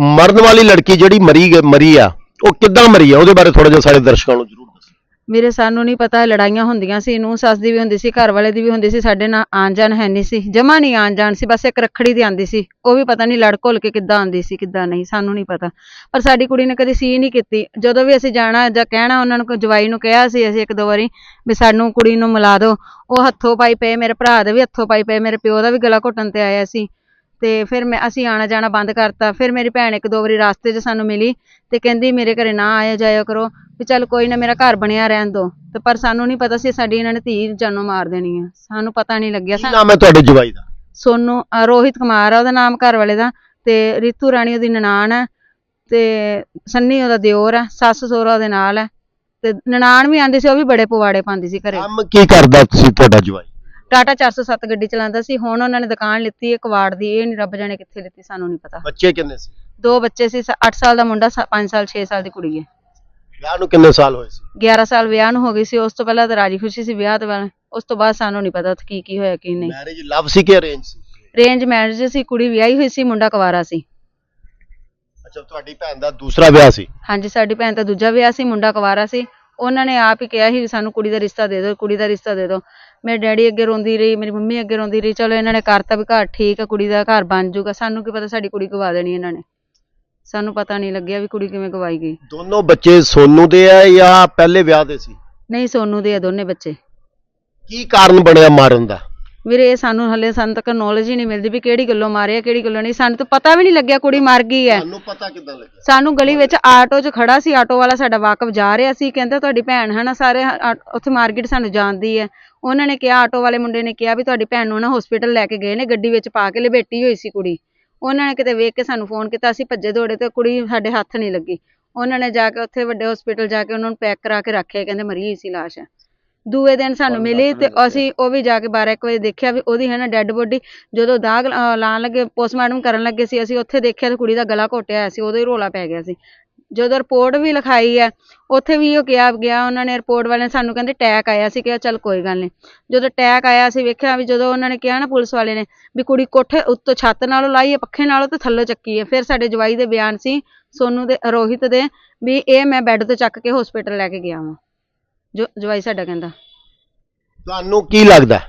ਮਰਨ ਵਾਲੀ ਲੜਕੀ ਜਿਹੜੀ ਮਰੀ ਗ- ਮਰੀ ਆ, ਉਹ ਕਿੱਦਾਂ ਮਰੀ ਆ? ਉਹਦੇ ਬਾਰੇ ਥੋੜਾ ਜਿਹਾ ਸਾਡੇ ਦਰਸ਼ਕਾਂ ਨੂੰ ਜ਼ਰੂਰ ਦੱਸੋ। ਮੇਰੇ ਸਾਨੂੰ ਨਹੀਂ ਪਤਾ, ਲੜਾਈਆਂ ਹੁੰਦੀਆਂ ਸੀ ਨੂੰ ਸੱਸ ਦੀ ਵੀ ਹੁੰਦੀ ਸੀ, ਘਰ ਵਾਲੇ ਦੀ ਵੀ ਹੁੰਦੀ ਸੀ, ਸਾਡੇ ਨਾਲ ਆਣ ਜਾਣ ਹੈ ਨਹੀਂ ਸੀ, ਜਮਾ ਨਹੀਂ ਆਣ ਜਾਣ ਸੀ, ਬਸ ਇੱਕ ਰੱਖੜੀ ਦੀ ਆਂਦੀ ਸੀ, ਉਹ ਵੀ ਪਤਾ ਨਹੀਂ ਲੜ ਘੁਲ ਕੇ ਕਿੱਦਾਂ ਆਂਦੀ ਸੀ, ਕਿੱਦਾਂ ਨਹੀਂ, ਸਾਨੂੰ ਨਹੀਂ ਪਤਾ। ਪਰ ਸਾਡੀ ਕੁੜੀ ਨੇ ਕਦੇ ਸੀ ਨਹੀਂ ਕੀਤੀ। ਜਦੋਂ ਵੀ ਅਸੀਂ ਜਾਣਾ ਜਾਂ ਕਹਿਣਾ, ਉਹਨਾਂ ਨੂੰ ਕੋਈ ਜਵਾਈ ਨੂੰ ਕਿਹਾ ਸੀ ਅਸੀਂ ਇੱਕ ਦੋ ਵਾਰੀ ਵੀ ਸਾਨੂੰ ਕੁੜੀ ਨੂੰ ਮਿਲਾ ਦਿਓ, ਉਹ ਹੱਥੋਂ ਪਾਈ ਪਏ ਮੇਰੇ ਭਰਾ ਦੇ ਵੀ ਹੱਥੋਂ ਪਾਈ ਪਏ ਮੇਰੇ ਪਿਓ ਦਾ ਵੀ ਗਲਾ ਘੁੱਟਣ ਤੇ ਆਇਆ ਸੀ। ਤੇ ਫਿਰ ਮੈਂ ਅਸੀਂ ਆਣਾ ਜਾਣਾ ਬੰਦ ਕਰਤਾ। ਫਿਰ ਮੇਰੀ ਭੈਣ ਇੱਕ ਦੋ ਵਾਰੀ ਰਾਸਤੇ 'ਚ ਸਾਨੂੰ ਮਿਲੀ ਤੇ ਕਹਿੰਦੀ ਮੇਰੇ ਘਰੇ ਨਾ ਆਇਆ ਜਾਇਆ ਕਰੋ ਵੀ ਚੱਲ ਕੋਈ ਨਾ ਮੇਰਾ ਘਰ ਬਣਿਆ ਰਹਿਣ ਦੋ। ਤੇ ਪਰ ਸਾਨੂੰ ਨਹੀਂ ਪਤਾ ਸੀ ਸਾਡੀ ਇਹਨਾਂ ਨੇ ਧੀ ਜਾਨੋਂ ਮਾਰ ਦੇਣੀ ਆ। ਸਾਨੂੰ ਪਤਾ ਨਹੀਂ ਲੱਗਿਆ। ਕੀ ਸਾ- ਨਾਮ ਹੈ ਤੁਹਾਡੇ ਜਵਾਈ ਦਾ? ਸੋਨੂੰ ਅ, ਰੋਹਿਤ ਕੁਮਾਰ ਆ ਉਹਦਾ ਨਾਮ ਘਰ ਵਾਲੇ ਦਾ। ਤੇ ਰਿਤੂ ਰਾਣੀ ਉਹਦੀ ਨਨਾਣ ਹੈ ਤੇ ਸੰਨੀ ਉਹਦਾ ਦਿਓਰ ਹੈ ਸੱਸ ਸਹੁਰਾ ਉਹਦੇ ਨਾਲ ਹੈ ਤੇ ਨਨਾਣ ਵੀ ਆਂਦੀ ਸੀ ਉਹ ਵੀ ਬੜੇ ਪਵਾੜੇ ਪਾਉਂਦੀ ਸੀ ਘਰੇ। ਕੰਮ ਕੀ ਕਰਦਾ ਤੁਸੀਂ ਤੁਹਾਡਾ ਜਵਾਈ? ਟਾਟਾ 407 ਗੱਡੀ ਚਲਾਉਂਦਾ ਸੀ ਹੁਣ ਉਹਨਾਂ ਨੇ ਦੁਕਾਨ ਲਿੱਤੀ ਹੈ ਕਵਾੜ ਦੀ ਇਹ ਨਹੀਂ ਰੱਬ ਜਾਣੇ ਕਿੱਥੇ ਲਿੱਤੀ ਸਾਨੂੰ ਨਹੀਂ ਪਤਾ। ਬੱਚੇ ਕਿੰਨੇ ਸੀ? ਦੋ ਬੱਚੇ ਸੀ 8 ਸਾਲ ਦਾ ਮੁੰਡਾ 5 ਸਾਲ 6 ਸਾਲ ਦੀ ਕੁੜੀ ਹੈ। ਵਿਆਹ ਨੂੰ ਕਿੰਨੇ ਸਾਲ ਹੋਏ ਸੀ? 11 ਸਾਲ ਵਿਆਹ ਨੂੰ ਹੋ ਗਈ ਸੀ ਉਸ ਤੋਂ ਪਹਿਲਾਂ ਤਾਂ ਰਾਜੀ ਖੁਸ਼ੀ ਸੀ ਵਿਆਹ ਤੋਂ ਪਹਿਲਾਂ ਉਸ ਤੋਂ ਬਾਅਦ ਸਾਨੂੰ ਨਹੀਂ ਪਤਾ ਕੀ ਕੀ ਹੋਇਆ ਕੀ ਨਹੀਂ। ਮੈਰਿਜ ਲਵ ਸੀ ਕਿ ਅਰੇਂਜ ਸੀ? ਰੇਂਜ ਮੈਰਿਜ ਸੀ ਕੁੜੀ ਵਿਆਹੀ ਹੋਈ ਸੀ ਮੁੰਡਾ ਕੁਵਾਰਾ ਸੀ। ਅੱਛਾ ਤੁਹਾਡੀ ਭੈਣ ਦਾ ਦੂਸਰਾ ਵਿਆਹ ਸੀ? ਹਾਂਜੀ ਸਾਡੀ ਭੈਣ ਦਾ ਦੂਜਾ ਵਿਆਹ ਸੀ ਮੁੰਡਾ ਕੁਵਾਰਾ ਸੀ। ਉਹਨਾਂ ਨੇ ਆਪ ਹੀ ਕਿਹਾ ਸੀ ਵੀ ਸਾਨੂੰ ਕੁੜੀ ਦਾ ਰਿਸ਼ਤਾ ਦੇ ਦਿਓ ਕੁੜੀ ਦਾ ਰਿਸ਼ਤਾ ਦੇ ਦਿਓ। ਮੇਰੇ ਡੈਡੀ ਅੱਗੇ ਰੋਂਦੀ ਰਹੀ ਮੇਰੀ ਮੰਮੀ ਅੱਗੇ ਰੋਂਦੀ ਰਹੀ ਚਲੋ ਇਹਨਾਂ ਨੇ ਕਰਤਾ ਵੀ ਘਰ ਠੀਕ ਆ ਕੁੜੀ ਦਾ ਘਰ ਬਣ ਜਾਊਗਾ। ਸਾਨੂੰ ਕੀ ਪਤਾ ਸਾਡੀ ਕੁੜੀ ਗਵਾ ਦੇਣੀ ਇਹਨਾਂ ਨੇ। ਸਾਨੂੰ ਪਤਾ ਨਹੀਂ ਲੱਗਿਆ ਵੀ ਕੁੜੀ ਕਿਵੇਂ ਗਵਾਈ ਗਈ। ਦੋਨੋਂ ਬੱਚੇ ਸੋਨੂ ਦੇ ਆ ਜਾਂ ਪਹਿਲੇ ਵਿਆਹ ਦੇ ਸੀ? ਨਹੀਂ ਸੋਨੂ ਦੇ ਆ ਦੋਨੇ ਬੱਚੇ। ਕੀ ਕਾਰਨ ਬਣਿਆ ਮਾਰਨ ਦਾ? ਵੀਰੇ ਇਹ ਸਾਨੂੰ ਹਲੇ ਸਾਨੂੰ ਤੱਕ ਨੌਲੇਜ ਹੀ ਨਹੀਂ ਮਿਲਦੀ ਵੀ ਕਿਹੜੀ ਗੱਲੋਂ ਮਾਰਿਆ ਕਿਹੜੀ ਗੱਲੋਂ ਨਹੀਂ। ਸਾਨੂੰ ਤਾਂ ਪਤਾ ਵੀ ਨਹੀਂ ਲੱਗਿਆ ਕੁੜੀ ਮਰ ਗਈ ਹੈ। ਤੁਹਾਨੂੰ ਪਤਾ ਕਿੱਦਾਂ ਲੱਗਿਆ? ਸਾਨੂੰ ਗਲੀ ਵਿੱਚ ਆਟੋ 'ਚ ਖੜਾ ਸੀ। ਆਟੋ ਵਾਲਾ ਸਾਡਾ ਵਾਕਫ ਜਾ ਰਿਹਾ ਸੀ। ਕਹਿੰਦਾ ਤੁਹਾਡੀ ਭੈਣ ਹੈ ਨਾ ਸਾਰੇ ਆ- ਉੱਥੇ ਮਾਰਕੀਟ ਸਾਨੂੰ ਜਾਣਦੀ ਹੈ। ਉਹਨਾਂ ਨੇ ਕਿਹਾ ਆਟੋ ਵਾਲੇ ਮੁੰਡੇ ਨੇ ਕਿਹਾ ਵੀ ਤੁਹਾਡੀ ਭੈਣ ਨੂੰ ਨਾ ਹਸਪੀਟਲ ਲੈ ਕੇ ਗਏ ਨੇ। ਗੱਡੀ ਵਿੱਚ ਪਾ ਕੇ ਲਪੇਟੀ ਹੋਈ ਸੀ ਕੁੜੀ। ਉਹਨਾਂ ਨੇ ਕਿਤੇ ਵੇਖ ਕੇ ਸਾਨੂੰ ਫੋਨ ਕੀਤਾ। ਅਸੀਂ ਭੱਜੇ ਦੌੜੇ ਤੇ ਕੁੜੀ ਸਾਡੇ ਹੱਥ ਨਹੀਂ ਲੱਗੀ। ਉਹਨਾਂ ਨੇ ਜਾ ਕੇ ਉੱਥੇ ਵੱਡੇ ਹਸਪੀਟਲ ਜਾ ਕੇ ਉਹਨਾਂ ਨੂੰ ਪੈਕ ਕਰਾ ਕੇ ਰੱਖਿਆ। ਕਹਿੰਦੇ ਮਰੀ ਹੋਈ ਸੀ ਲਾਸ਼ ਦੂਏ ਦਿਨ ਸਾਨੂੰ ਮਿਲੀ ਤੇ ਅਸੀਂ ਉਹ ਵੀ ਜਾ ਕੇ 12 ਇੱਕ ਵਜੇ ਦੇਖਿਆ ਵੀ ਉਹਦੀ ਹੈ ਨਾ ਡੈੱਡ ਬੋਡੀ। ਜਦੋਂ ਦਾਗ ਅਹ, ਲਾਉਣ ਲੱਗੇ ਪੋਸਟਮਾਰਟਮ ਕਰਨ ਲੱਗੇ ਸੀ ਅਸੀਂ ਉੱਥੇ ਦੇਖਿਆ ਤੇ ਕੁੜੀ ਦਾ ਗਲਾ ਘੋਟਿਆ ਹੋਇਆ ਸੀ ਉਦੋਂ ਹੀ ਰੋਲਾ ਪੈ ਗਿਆ ਸੀ। ਜਦੋਂ ਰਿਪੋਰਟ ਵੀ ਲਿਖਾਈ ਹੈ ਉੱਥੇ ਵੀ ਉਹ ਕਿਹਾ ਗਿਆ ਉਹਨਾਂ ਨੇ ਰਿਪੋਰਟ ਵਾਲਿਆਂ ਨੇ ਸਾਨੂੰ ਕਹਿੰਦੇ ਟੈਕ ਆਇਆ ਸੀ ਕਿਹਾ ਚੱਲ ਕੋਈ ਗੱਲ ਨਹੀਂ ਜਦੋਂ ਟੈਕ ਆਇਆ ਸੀ ਵੇਖਿਆ ਵੀ ਜਦੋਂ ਉਹਨਾਂ ਨੇ ਕਿਹਾ ਨਾ ਪੁਲਿਸ ਵਾਲੇ ਨੇ ਵੀ ਕੁੜੀ ਕੋਠੇ ਉੱਤੋਂ ਛੱਤ ਨਾਲੋਂ ਲਾਈ ਹੈ ਪੱਖੇ ਨਾਲੋਂ ਤੇ ਥੱਲੇ ਚੱਕੀ ਹੈ ਫਿਰ ਸਾਡੇ ਜਵਾਈ ਦੇ ਬਿਆਨ ਸੀ ਸੋਨੂ ਦੇ ਰੋਹਿਤ ਦੇ ਵੀ ਇਹ ਮੈਂ ਬੈੱਡ ਤੋਂ ਚੱਕ ਕੇ ਹਸਪੀਟਲ ਲੈ ਕੇ ਗਿਆ ਵਾਂ। ਜੋ ਜਵਾਈ ਸਾਡਾ ਕਹਿੰਦਾ। ਤੁਹਾਨੂੰ ਕੀ ਲੱਗਦਾ?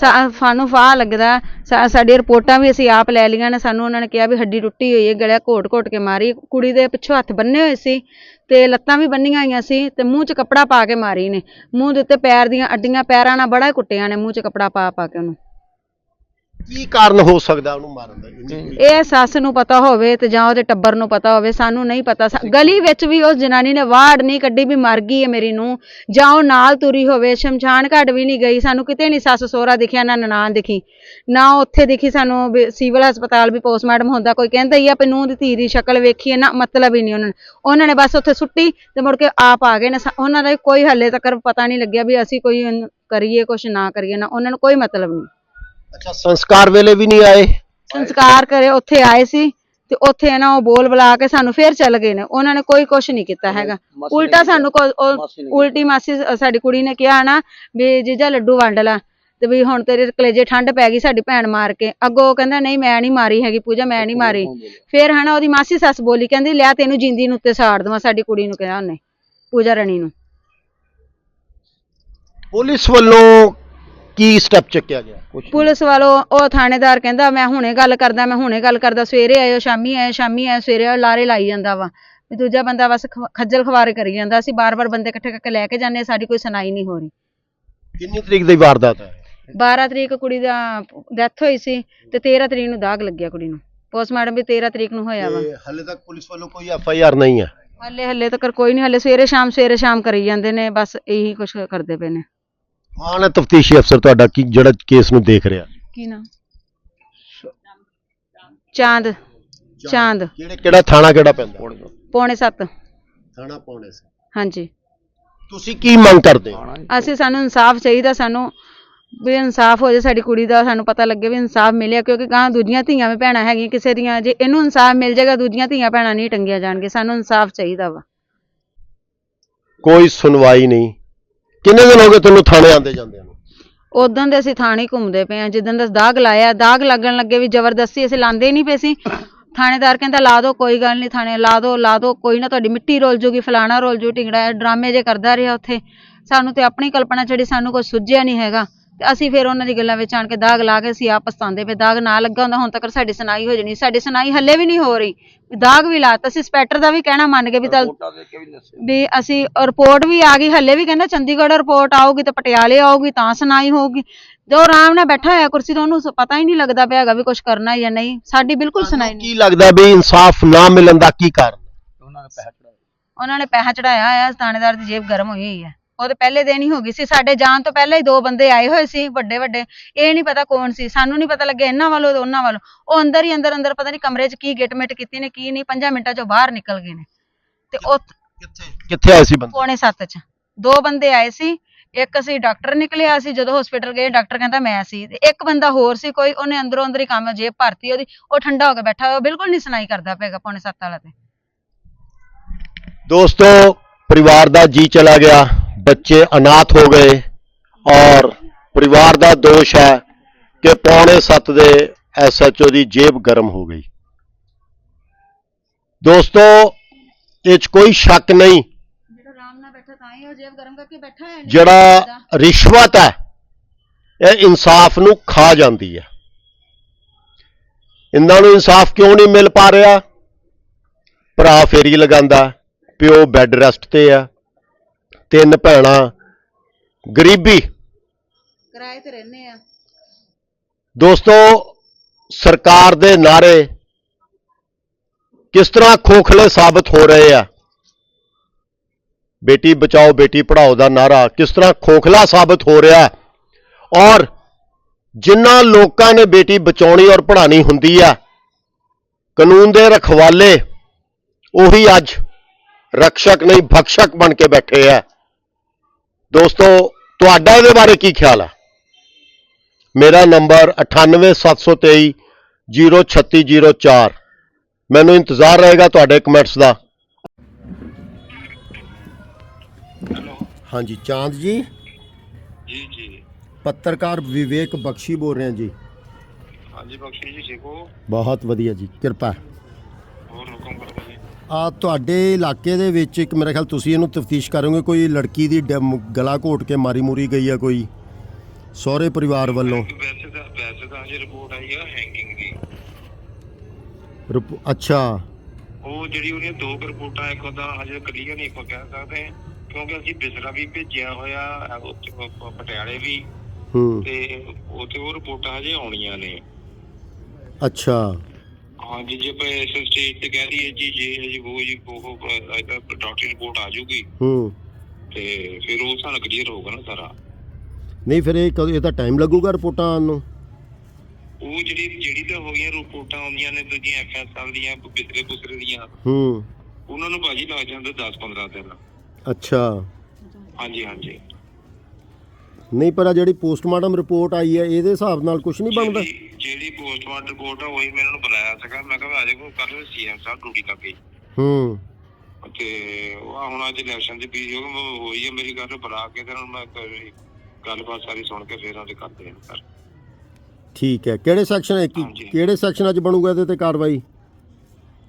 ਸਾ- ਸਾਨੂੰ ਫਾਹ ਲੱਗਦਾ। ਸਾ- ਰਿਪੋਰਟਾਂ ਵੀ ਅਸੀਂ ਆਪ ਲੈ ਲਈਆਂ ਨੇ। ਸਾਨੂੰ ਉਹਨਾਂ ਨੇ ਕਿਹਾ ਵੀ ਹੱਡੀ ਟੁੱਟੀ ਹੋਈ ਹੈ ਗਲਿਆ ਘੋਟ ਘੋਟ ਕੇ ਮਾਰੀ। ਕੁੜੀ ਦੇ ਪਿੱਛੋਂ ਹੱਥ ਬੰਨੇ ਹੋਏ ਸੀ ਤੇ ਲੱਤਾਂ ਵੀ ਬੰਨੀਆਂ ਹੋਈਆਂ ਸੀ ਤੇ ਮੂੰਹ 'ਚ ਕੱਪੜਾ ਪਾ ਕੇ ਮਾਰੀ ਨੇ। ਮੂੰਹ ਦੇ ਉੱਤੇ ਪੈਰ ਦੀਆਂ ਅੱਡੀਆਂ ਪੈਰਾਂ ਨਾਲ ਬੜਾ ਕੁੱਟਿਆ ਨੇ। ਮੂੰਹ 'ਚ ਕੱਪੜਾ ਪਾ ਪਾ ਕੇ ਉਹਨੂੰ। ਕੀ ਕਾਰਨ ਹੋ ਸਕਦਾ ਉਹਨੂੰ ਮਾਰਨ ਦਾ? ਇੰਨੀ- ਇਹ ਸੱਸ ਨੂੰ ਪਤਾ ਹੋਵੇ ਤੇ ਜਾਂ ਉਹਦੇ ਟੱਬਰ ਨੂੰ ਪਤਾ ਹੋਵੇ ਸਾਨੂੰ ਨਹੀਂ ਪਤਾ। ਸਾ- ਗਲੀ ਵਿੱਚ ਵੀ ਉਸ ਜਨਾਨੀ ਨੇ ਵਾੜ ਨਹੀਂ ਕੱਢੀ ਵੀ ਮਰ ਗਈ ਹੈ ਮੇਰੀ ਨੂੰ ਜਾਂ ਉਹ ਨਾਲ ਤੁਰੀ ਹੋਵੇ ਸ਼ਮਸ਼ਾਨ ਘਾਟ ਵੀ ਨਹੀਂ ਗਈ ਸਾਨੂੰ ਕਿਤੇ ਨਹੀਂ ਸੱਸ ਸਹੁਰਾ ਦਿਖਿਆ ਨਾ ਨਨਾਣ ਦਿਖੀ ਨਾ ਉੱਥੇ ਦਿਖੀ ਸਾਨੂੰ ਵੀ ਸਿਵਲ ਹਸਪਤਾਲ ਵੀ ਪੋਸਟਮਾਰਟਮ ਹੁੰਦਾ। ਕੋਈ ਕਹਿੰਦਾ ਹੀ ਆ ਵੀ ਨੂੰਹ ਦੀ ਧੀ ਦੀ ਸ਼ਕਲ ਵੇਖੀ ਹੈ ਨਾ ਮਤਲਬ ਹੀ ਨਹੀਂ ਉਹਨਾਂ ਨੇ। ਉਹਨਾਂ ਨੇ ਬਸ ਉੱਥੇ ਸੁੱਟੀ ਤੇ ਮੁੜ ਕੇ ਆਪ ਆ ਗਏ ਨੇ। ਸਾ- ਉਹਨਾਂ ਦਾ ਕੋਈ ਹੱਲੇ ਤੱਕ ਪਤਾ ਨਹੀਂ ਲੱਗਿਆ ਵੀ ਅਸੀਂ ਕੋਈ ਕਰੀਏ ਕੁਛ ਨਾ ਕਰੀਏ ਨਾ ਉਹਨਾਂ ਨੂੰ ਕੋਈ ਮਤਲਬ ਨਹੀਂ। ਅੱਛਾ ਸੰਸਕਾਰ ਵੇਲੇ ਵੀ ਨਹੀਂ ਆਏ। ਸੰਸਕਾਰ ਕਰੇ ਉੱਥੇ ਆਏ ਸੀ ਤੇ ਉੱਥੇ ਨਾ ਉਹ ਬੋਲ ਬੁਲਾ ਕੇ ਸਾਨੂੰ ਫੇਰ ਚੱਲ ਗਏ ਨੇ। ਉਹਨਾਂ ਨੇ ਕੋਈ ਕੁਛ ਨਹੀਂ ਕੀਤਾ ਹੈਗਾ। ਉਲਟਾ ਸਾਨੂੰ ਕੋ- ਉਹ ਉਲਟੀ ਮਾਸੀ ਸ- ਸਾਡੀ ਕੁੜੀ ਨੇ ਕਿਹਾ ਨਾ ਵੀ ਜੀਜਾ ਲੱਡੂ ਵੰਡ ਲਾ ਤੇ ਵੀ ਹੁਣ ਤੇਰੇ ਕਲੇਜੇ ਠੰਡ ਪੈ ਗਈ ਸਾਡੀ ਭੈਣ ਮਾਰ ਕੇ। ਅੱਗੋਂ ਉਹ ਕਹਿੰਦਾ ਨਹੀਂ ਮੈਂ ਨਹੀਂ ਮਾਰੀ ਹੈਗੀ ਪੂਜਾ ਮੈਂ ਨਹੀਂ ਮਾਰੀ। ਫੇਰ ਹਨਾ ਉਹਦੀ ਮਾਸੀ ਸੱਸ ਬੋਲੀ ਕਹਿੰਦੀ ਲਿਆ ਤੈਨੂੰ ਜਿੰਦੀ ਨੂੰ ਉੱਤੇ ਸਾੜ ਦੇਵਾਂ ਸਾਡੀ ਕੁੜੀ ਨੂੰ ਕਿਹਾ ਉਹਨੇ ਪੂਜਾ ਰਾਣੀ ਨੂੰ। ਪੁਲਿਸ ਵੱਲੋਂ ਕੀ ਸਟੈਪ ਚੱਕਿਆ ਗਿਆ? ਪੁਲਿਸ ਵਾਲੋ ਉਹ ਥਾਣੇਦਾਰ ਕਹਿੰਦਾ ਮੈਂ ਹੁਣੇ ਗੱਲ ਕਰਦਾ ਮੈਂ ਹੁਣੇ ਗੱਲ ਕਰਦਾ ਸਵੇਰੇ ਆਇਓ ਸ਼ਾਮੀ ਆਇਓ ਸ਼ਾਮੀ ਆਇਓ ਸਵੇਰੇ ਆਇਓ ਲਾਰੇ ਲਾਈ ਜਾਂਦਾ ਵਾ। ਵੀ ਦੂਜਾ ਬੰਦਾ ਬਸ ਖ- ਖੱਜਲ ਖਵਾਰੇ ਕਰੀ ਜਾਂਦਾ। ਅਸੀਂ ਬਾਰ-ਬਾਰ ਬੰਦੇ ਇਕੱਠੇ ਕਰਕੇ ਲੈ ਕੇ ਜਾਂਦੇ ਹਾਂ, ਸਾਡੀ ਕੋਈ ਸੁਣਾਈ ਨਹੀਂ ਹੋ ਰਹੀ। ਕਿੰਨੀ ਤਰੀਕ ਦੀ ਵਾਰਦਾਤ ਹੈ? 12 ਤਰੀਕ ਕੁੜੀ ਦਾ ਡੈਥ ਹੋਈ ਸੀ ਤੇ 13 ਤਰੀਕ ਨੂੰ ਦਾਗ ਲੱਗਿਆ ਕੁੜੀ ਨੂੰ। ਪੋਸਟਮਾਰਟਮ ਵੀ 13 ਤਰੀਕ ਨੂੰ ਹੋਇਆ ਵਾ। ਤੇ ਹਲੇ ਤੱਕ ਪੁਲਿਸ ਵੱਲੋਂ ਕੋਈ ਐਫ ਆਈ ਆਰ ਨਹੀਂ ਹੈ? ਹੱਲੇ ਹੱਲੇ ਤੱਕ ਕੋਈ ਨਹੀਂ ਹੱਲੇ ਸਵੇਰੇ ਸ਼ਾਮ ਸਵੇਰੇ ਸ਼ਾਮ ਕਰੀ ਜਾਂਦੇ ਨੇ ਬਸ ਇਹੀ ਕੁਝ ਕਰਦੇ ਪਏ ਨੇ। ਹੈ ਤਫਤੀਸ਼ੀ ਅਫਸਰ ਤੁਹਾਡਾ ਕੀ ਜਿਹੜਾ ਕੇਸ ਨੂੰ ਦੇਖ ਰਿਹਾ? ਕੀ ਨਾਮ? ਚਾਂਦ। ਚਾਂਦ। ਕਿਹੜੇ ਕਿਹੜਾ ਥਾਣਾ ਕਿਹੜਾ ਪੈਂਦਾ? ਪੌਣੇ 7 ਥਾਣਾ ਪੌਣੇ ਸੇ ਹਾਂਜੀ। ਤੁਸੀਂ ਕੀ ਮੰਗ ਕਰਦੇ ਹੋ? ਅਸੀਂ ਸਾਨੂੰ ਇਨਸਾਫ ਚਾਹੀਦਾ ਸਾਨੂੰ ਵੀ ਇਨਸਾਫ ਹੋ ਜਾਏ ਸਾਡੀ ਕੁੜੀ ਦਾ ਸਾਨੂੰ ਪਤਾ ਲੱਗੇ ਵੀ ਇਨਸਾਫ ਮਿਲਿਆ ਕਿਉਂਕਿ ਗਾਂ ਦੂਜੀਆਂ ਧੀਆਂ ਵੀ ਭੈਣਾਂ ਹੈਗੀਆਂ ਕਿਸੇ ਦੀਆਂ ਜੇ ਇਹਨੂੰ ਇਨਸਾਫ ਮਿਲ ਜਾਏਗਾ ਦੂਜੀਆਂ ਧੀਆਂ ਭੈਣਾਂ ਨਹੀਂ ਟੰਗੀਆਂ ਜਾਣਗੀਆਂ ਸਾਨੂੰ ਇਨਸਾਫ ਚਾਹੀਦਾ ਵਾ। ਕੋਈ ਸੁਣਵਾਈ ਨਹੀਂ। ਕਿੰਨੇ ਦਿਨ ਹੋ ਗਏ ਤੁਹਾਨੂੰ ਥਾਣੇ ਆਂਦੇ ਜਾਂਦੇ ਨੂੰ? ਉਦੋਂ ਦੇ ਅਸੀਂ ਥਾਣੇ ਹੀ ਘੁੰਮਦੇ ਪਏ ਆ ਜਿੱਦਣ ਦਾ ਦਾਗ ਲਾਇਆ, ਦਾਗ ਲੱਗਣ ਲੱਗੇ ਵੀ ਜ਼ਬਰਦਸਤੀ ਅਸੀਂ ਲਾਂਦੇ ਹੀ ਨਹੀਂ ਪਏ ਸੀ। ਥਾਣੇਦਾਰ ਕਹਿੰਦਾ, ਲਾ ਦੋ, ਕੋਈ ਗੱਲ ਨਹੀਂ, ਥਾਣੇ ਲਾ ਦੋ ਲਾ ਦੋ, ਕੋਈ ਨਾ, ਤੁਹਾਡੀ ਮਿੱਟੀ ਰੋਲ ਜੂਗੀ, ਫਲਾਣਾ ਰੋਲ ਜੂ, ਢਿੰਗੜਾ ਡਰਾਮੇ ਜੇ ਕਰਦਾ ਰਿਹਾ ਉੱਥੇ। ਸਾਨੂੰ ਤੇ ਆਪਣੀ ਕਲਪਨਾ ਚੜੀ ਸਾਨੂੰ ਕੁਝ ਸੁੱਝਿਆ ਨਹੀਂ ਹੈਗਾ। ਤੇ ਅਸੀਂ ਫਿਰ ਉਹਨਾਂ ਦੀ ਗੱਲਾਂ ਵਿੱਚ ਆਣ ਕੇ ਦਾਗ ਲਾ ਕੇ ਅਸੀਂ ਆਪ ਪਛਤਾਉਂਦੇ ਪਏ ਦਾਗ ਨਾ ਲੱਗਾ ਹੁੰਦਾ ਹੁਣ ਤੱਕ ਸਾਡੀ ਸੁਣਾਈ ਹੋ ਜਣੀ ਸਾਡੀ ਸੁਣਾਈ ਹੱਲੇ ਵੀ ਨਹੀਂ ਹੋ ਰਹੀ। ਦਾਗ ਵੀ ਲਾਤਾ ਅਸੀਂ ਸਪੈਕਟਰ ਦਾ ਵੀ ਕਹਿਣਾ ਮੰਨ ਗਏ ਵੀ ਚੱਲ ਵੀ ਅਸੀਂ ਰਿਪੋਰਟ ਵੀ ਆ ਗਈ ਹੱਲੇ ਵੀ ਕਹਿੰਦਾ ਚੰਡੀਗੜ੍ਹ ਰਿਪੋਰਟ ਆਊਗੀ ਤੇ ਪਟਿਆਲੇ ਆਊਗੀ ਤਾਂ ਸੁਣਾਈ ਹੋਊਗੀ। ਜੋ ਆਰਾਮ ਨਾਲ ਬੈਠਾ ਹੋਇਆ ਕੁਰਸੀ ਤੇ ਉਹਨੂੰ ਸ- ਪਤਾ ਹੀ ਨਹੀਂ ਲੱਗਦਾ ਪਿਆ ਹੈਗਾ ਵੀ ਕੁਝ ਕਰਨਾ ਜਾਂ ਨਹੀਂ ਸਾਡੀ ਬਿਲਕੁਲ ਸੁਣਾਈ ਨਹੀਂ। ਕੀ ਲੱਗਦਾ ਵੀ ਇਨਸਾਫ ਨਾ ਮਿਲਣ ਦਾ ਕੀ ਕਾਰਨ? ਉਹਨਾਂ ਨੇ ਪੈਸਾ ਚੜਾਇਆ ਹੋਇਆ ਥਾਣੇਦਾਰ ਦੀ ਜੇਬ ਗਰਮ ਹੋਈ ਹੋਈ ਹੈ। ਉਹ ਤਾਂ ਪਹਿਲੇ ਦਿਨ ਹੀ ਹੋ ਗਈ ਸੀ। ਸਾਡੇ ਜਾਣ ਤੋਂ ਪਹਿਲਾਂ ਹੀ ਦੋ ਬੰਦੇ ਆਏ ਹੋਏ ਸੀ ਵੱਡੇ ਵੱਡੇ। ਇਹ ਨਹੀਂ ਪਤਾ ਕੌਣ ਸੀ। ਸਾਨੂੰ ਨਹੀਂ ਪਤਾ ਲੱਗਿਆ ਇਹਨਾਂ ਵੱਲੋਂ ਉਹਨਾਂ ਵੱਲੋਂ। ਉਹ ਅੰਦਰ ਹੀ ਅੰਦਰ ਅੰਦਰ ਪਤਾ ਨਹੀਂ ਕਮਰੇ 'ਚ ਕੀ ਗਿਟਮਿਟ ਕੀਤੀ ਨੇ ਕੀ ਨਹੀਂ। 5 ਮਿੰਟਾਂ 'ਚੋਂ ਬਾਹਰ ਨਿਕਲ ਗਏ ਨੇ। ਤੇ ਉਹ ਕਿੱਥੇ? ਕਿੱਥੇ ਆਏ ਸੀ ਬੰਦੇ? ਪੌਣੇ 7 'ਚ। ਦੋ ਬੰਦੇ ਆਏ ਸੀ। ਇੱਕ ਅਸੀਂ ਡਾਕਟਰ ਨਿਕਲਿਆ ਸੀ ਜਦੋਂ ਹਸਪੀਟਲ ਗਏ ਡਾਕਟਰ ਕਹਿੰਦਾ ਮੈਂ ਸੀ। ਤੇ ਇੱਕ ਬੰਦਾ ਹੋਰ ਸੀ ਕੋਈ ਉਹਨੇ ਅੰਦਰੋਂ ਅੰਦਰ ਹੀ ਕੰਮ ਜੇਬ ਭਰਤੀ ਉਹਦੀ। ਉਹ ਠੰਡਾ ਹੋ ਕੇ ਬੈਠਾ ਹੋਇਆ ਬਿਲਕੁਲ ਨਹੀਂ ਸੁਣਾਈ ਕਰਦਾ ਪਏਗਾ ਪੌਣੇ 7 ਵਾਲਾ ਤੇ। ਦੋਸਤੋ ਪਰਿਵਾਰ ਦਾ ਜੀ ਚਲਾ ਗਿਆ। ਬੱਚੇ ਅਨਾਥ ਹੋ ਗਏ ਔਰ ਪਰਿਵਾਰ ਦਾ ਦੋਸ਼ ਹੈ ਕਿ ਪੌਣੇ 7 ਦੇ ਐਸਐਚਓ ਦੀ ਜੇਬ ਗਰਮ ਹੋ ਗਈ। ਦੋਸਤੋ ਇਹ 'ਚ ਕੋਈ ਸ਼ੱਕ ਨਹੀਂ ਜਿਹੜਾ ਆਰਾਮ ਨਾਲ ਬੈਠਾ ਤਾਂ ਹੀ ਉਹ ਜੇਬ ਗਰਮ ਕਰਕੇ ਬੈਠਾ ਹੈ ਜਿਹੜਾ ਰਿਸ਼ਵਤ ਹੈ ਇਹ ਇਨਸਾਫ ਨੂੰ ਖਾ ਜਾਂਦੀ ਹੈ। ਇਹਨਾਂ ਨੂੰ ਇਨਸਾਫ ਕਿਉਂ ਨਹੀਂ ਮਿਲ ਪਾ ਰਿਹਾ? ਭਰਾ ਫੇਰੀ ਲਗਾਉਂਦਾ ਪਿਓ ਬੈੱਡ ਰੈਸਟ ਤੇ ਆ। ਤਿੰਨ ਭੈਣਾਂ ਗਰੀਬੀ। ਕਿਰਾਏ ਤੇ ਰਹਿੰਦੇ ਆ। ਦੋਸਤੋ ਸਰਕਾਰ ਦੇ ਨਾਰੇ ਕਿਸ ਤਰ੍ਹਾਂ ਖੋਖਲੇ ਸਾਬਤ ਹੋ ਰਹੇ ਆ? ਬੇਟੀ ਬਚਾਓ ਬੇਟੀ ਪੜ੍ਹਾਓ ਦਾ ਨਾਰਾ ਕਿਸ ਤਰ੍ਹਾਂ ਖੋਖਲਾ ਸਾਬਤ ਹੋ ਰਿਹਾ। ਔਰ ਜਿਨ੍ਹਾਂ ਲੋਕਾਂ ਨੇ ਬੇਟੀ ਬਚਾਉਣੀ ਔਰ ਪੜ੍ਹਾਣੀ ਹੁੰਦੀ ਆ ਕਾਨੂੰਨ ਦੇ ਰਖਵਾਲੇ ਉਹੀ ਅੱਜ ਰਕਸ਼ਕ ਨਹੀਂ ਭਕਸ਼ਕ ਬਣ ਕੇ ਬੈਠੇ ਆ। ਦੋਸਤੋ ਤੁਹਾਡਾ ਇਹਦੇ ਬਾਰੇ ਕੀ ਖਿਆਲ ਹੈ ਮੇਰਾ ਨੰਬਰ 98723 03604 ਮੈਨੂੰ ਇੰਤਜ਼ਾਰ ਰਹੇਗਾ ਤੁਹਾਡੇ ਕਮੈਂਟਸ ਦਾ। ਹਾਂਜੀ ਚਾਂਦ ਜੀ? ਜੀ ਜੀ। ਪੱਤਰਕਾਰ ਵਿਵੇਕ ਬਖਸ਼ੀ ਬੋਲ ਰਹੇ ਹਾਂ ਜੀ। ਹਾਂਜੀ ਬਖਸ਼ੀ ਜੀ ਠੀਕ ਹੋ? ਬਹੁਤ ਵਧੀਆ ਜੀ ਕਿਰਪਾ। ਹੋਰ ਹੁਕਮ ਕਰੋ। ਆ ਤੁਹਾਡੇ ਇਲਾਕੇ ਦੇ ਵਿੱਚ ਇੱਕ ਮੇਰੇ ਖਿਆਲ ਤੁਸੀਂ ਇਹਨੂੰ ਤਫਤੀਸ਼ ਕਰੋਗੇ ਕੋਈ ਲੜਕੀ ਦੀ ਡੈਮ- ਗਲਾ ਘੋਟ ਕੇ ਮਾਰੀ ਮੂਰੀ ਗਈ ਆ ਕੋਈ ਸਹੁਰੇ ਪਰਿਵਾਰ ਵੱਲੋਂ? ਵੈਸੇ ਤਾਂ ਵੈਸੇ ਤਾਂ ਅਜੇ ਰਿਪੋਰਟ ਆਈ ਆ ਹੈਂਗਿੰਗ ਦੀ। ਰਿਪੋ- ਅੱਛਾ। ਉਹ ਜਿਹੜੀ ਉਹਦੀਆਂ ਦੋ ਕੁ ਰਿਪੋਰਟਾਂ ਇੱਕ ਉਹਦਾ ਹਜੇ ਕਲੀਅਰ ਨਹੀਂ ਆਪਾਂ ਕਹਿ ਸਕਦੇ ਕਿਉਂਕਿ ਅਸੀਂ ਬਿਸਰਾ ਵੀ ਭੇਜਿਆ ਹੋਇਆ ਅਹ ਉੱਥੇ ਪ- ਪ- ਪਟਿਆਲੇ ਵੀ। ਹੂੰ। ਤੇ ਉੱਥੇ ਉਹ ਰਿਪੋਰਟਾਂ ਹਜੇ ਆਉਣੀਆਂ ਨੇ। ਅੱਛਾ। ਹਾਂਜੀ ਜੇ ਆਪਾਂ ਇਸ ਸਟੇਜ ਤੇ ਕਹਿ ਦਈਏ ਜੀ ਜੇ ਜੀ ਉਹ ਜੀ ਉਹ ਇਹਦਾ ਡਾਕਟਰੀ ਰਿਪੋਰਟ ਆ ਜਾਊਗੀ। ਹੂੰ। ਤੇ ਫਿਰ ਉਹ ਸਾਨੂੰ ਕਲੀਅਰ ਹੋਊਗਾ ਨਾ ਸਾਰਾ। ਨਹੀਂ ਫਿਰ ਇਹ ਕਦੋਂ ਇਹ ਤਾਂ ਟਾਈਮ ਲੱਗੂਗਾ ਰਿਪੋਰਟਾਂ ਆਉਣ ਨੂੰ? ਉਹ ਜਿਹੜੀ ਜਿਹੜੀ ਤਾਂ ਹੋ ਗਈਆਂ ਰਿਪੋਰਟਾਂ ਆਉਂਦੀਆਂ ਨੇ ਦੂਜੀਆਂ ਐਫਐਸਐਲ ਦੀਆਂ ਬਿਸਰੇ ਬੁਸਰੇ ਦੀਆਂ। ਹੂੰ। ਉਹਨਾਂ ਨੂੰ ਭਾਜੀ ਲੱਗ ਜਾਂਦੇ 10-15 ਦਿਨ। ਅੱਛਾ। ਹਾਂਜੀ ਹਾਂਜੀ। ਨਹੀਂ ਪਰ ਆ ਜਿਹੜੀ ਪੋਸਟਮਾਰਟਮ ਰਿਪੋਰਟ ਆਈ ਹੈ ਇਹਦੇ ਹਿਸਾਬ ਨਾਲ ਕੁਝ ਨਹੀਂ ਬਣਦਾ? ਜਿਹੜੀ ਜਿਹੜੀ ਪੋਸਟਮਾਰਟਮ ਰਿਪੋਰਟ ਆ ਉਹੀ ਮੈਂ ਇਹਨਾਂ ਨੂੰ ਬੁਲਾਇਆ ਸੀਗਾ। ਮੈਂ ਕਿਹਾ ਆਜੇ ਕੋ ਕੱਲ ਸੀਐਮ ਸਾਹਿਬ ਡਿਊਟੀ ਕਰਕੇ। ਹੂੰ। ਤੇ ਉਹ ਆ ਹੁਣ ਅੱਜ ਇਲੈਕਸ਼ਨ ਦੀ ਬੀਜ ਹੋਈ ਹੈ ਮੇਰੀ ਗੱਲ ਬੁਲਾ ਕੇ ਤੇ ਹੁਣ ਮੈਂ ਕ- ਗੱਲਬਾਤ ਸਾਰੀ ਸੁਣ ਕੇ ਫੇਰ ਉਹਦੇ ਕਰਦੇ ਹਾਂ ਸਰ। ਠੀਕ ਹੈ। ਕਿਹੜੇ ਸੈਕਸ਼ਨ ਹੈ? ਕੀ ਹਾਂਜੀ। ਕਿਹੜੇ ਸੈਕਸ਼ਨਾਂ 'ਚ ਬਣੂਗਾ ਇਹਦੇ ਤੇ ਕਾਰਵਾਈ?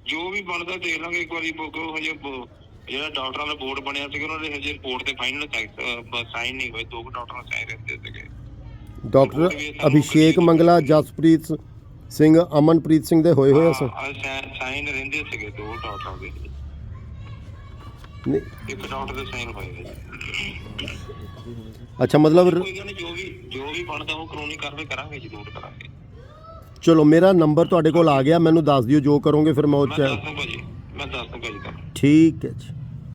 ਜੋ ਵੀ ਬਣਦਾ ਦੇਖ ਲਾਂਗੇ ਇੱਕ ਵਾਰੀ ਬੁੱਕ ਹਜੇ ਬ- ਜਿਹੜਾ ਡਾਕਟਰਾਂ ਦਾ ਬੋਰਡ ਬਣਿਆ ਸੀ ਉਹਨਾਂ ਦੇ ਹਜੇ ਰਿਪੋਰਟ ਤੇ ਫਾਈਨਲ ਸਾਈਨ ਨਹੀਂ ਹੋਏ ਦੋ ਡਾਕਟਰਾਂ ਸਾਈਨ ਰਹਿੰਦੇ ਸੀਗੇ। ਡਾਕਟਰ ਅਭਿਸ਼ੇਕ ਮੰਗਲਾ ਜਸਪ੍ਰੀਤ ਸਿੰਘ ਅਮਨਪ੍ਰੀਤ ਸਿੰਘ ਦੇ ਹੋਏ ਹੋਏ ਸਰ? ਸਾਈਨ ਰਹਿੰਦੇ ਸੀਗੇ ਦੋ ਡਾਕਟਰਾਂ ਦੇ। ਨਹੀਂ, ਇੱਕ ਡਾਕਟਰ ਦੇ ਸਾਈਨ ਹੋਏ ਅੱਛਾ ਮਤਲਬ ਜੋ ਵੀ ਜੋ ਵੀ ਬਣਦਾ ਉਹ ਕਾਨੂੰਨੀ ਕਾਰਵਾਈ ਕਰਾਂਗੇ ਜ਼ਰੂਰ ਕਰਾਂਗੇ। ਚਲੋ ਮੇਰਾ ਨੰਬਰ ਤੁਹਾਡੇ ਕੋਲ ਆ ਗਿਆ ਮੈਨੂੰ ਦੱਸ ਦਿਓ ਜੋ ਕਰੋਗੇ ਫਿਰ ਮੈਂ ਉਹ ਚ ਦੱਸ ਦੂੰਗਾ ਜੀ। ਮੈਂ ਦੱਸ ਦੂੰਗਾ ਜੀ ਤੁਹਾਨੂੰ ਠੀਕ ਹੈ ਜੀ।